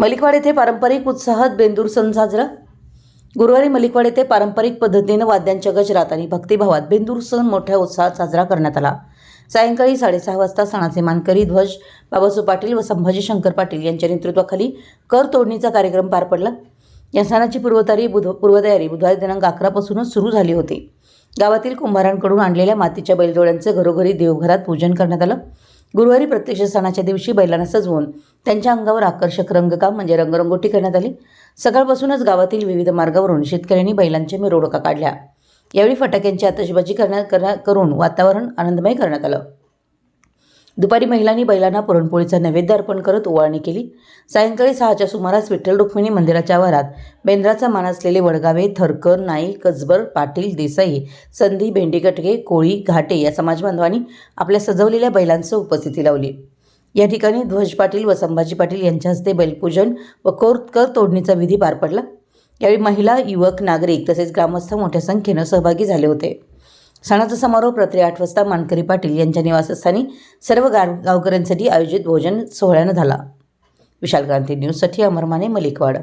मलिकवाड येथे पारंपरिक उत्साहात बेंदूर सण साजरा. गुरुवारी मलिकवाड येथे पारंपरिक पद्धतीनं वाद्यांच्या गजरात आणि भक्तिभावात बेंदूर सण मोठ्या उत्साहात साजरा करण्यात आला. सायंकाळी साडेसहा वाजता सणाचे मानकरी ध्वज बाबासू पाटील व संभाजी शंकर पाटील यांच्या नेतृत्वाखाली कर तोडणीचा कार्यक्रम पार पडला. या सणाची पूर्वतारी बुध पूर्वतयारी बुधवारी दिनांक अकरापासूनच सुरू झाली होती. गावातील कुंभारांकडून आणलेल्या मातीच्या बैलजोड्यांचं घरोघरी देवघरात पूजन करण्यात आलं. गुरुवारी प्रत्यक्ष सणाच्या दिवशी बैलांना सजवून त्यांच्या अंगावर आकर्षक रंगकाम म्हणजे रंगरंगोटी करण्यात आली. सकाळपासूनच गावातील विविध मार्गावरून शेतकऱ्यांनी बैलांच्या मिरवणुका काढल्या. यावेळी फटाक्यांची आतषबाजी करण्यात करण्या- करून वातावरण आनंदमय करण्यात आलं. दुपारी महिलांनी बैलांना पुरणपोळीचा नैवेद्य अर्पण करत ओवाळणी केली. सायंकाळी सहाच्या सुमारास विठ्ठल रुक्मिणी मंदिराच्या आवारात बेंद्राचा मान असलेले वडगावे थरकर नाईक कसबर पाटील देसाई संधी भेंडीकटके कोळी घाटे या समाजबांधवांनी आपल्या सजवलेल्या बैलांसह उपस्थिती लावली. या ठिकाणी ध्वज पाटील व संभाजी पाटील यांच्या हस्ते बैलपूजन व कोरकर तोडणीचा विधी पार पडला. यावेळी महिला युवक नागरिक तसेच ग्रामस्थ मोठ्या संख्येनं सहभागी झाले होते. सणाचा समारोप रात्री आठ वाजता मानकरी पाटील यांच्या निवासस्थानी सर्व गाव गावकऱ्यांसाठी आयोजित भोजन सोहळ्यानं झाला. विशाल क्रांती न्यूजसाठी अमरमाने मलिकवाड.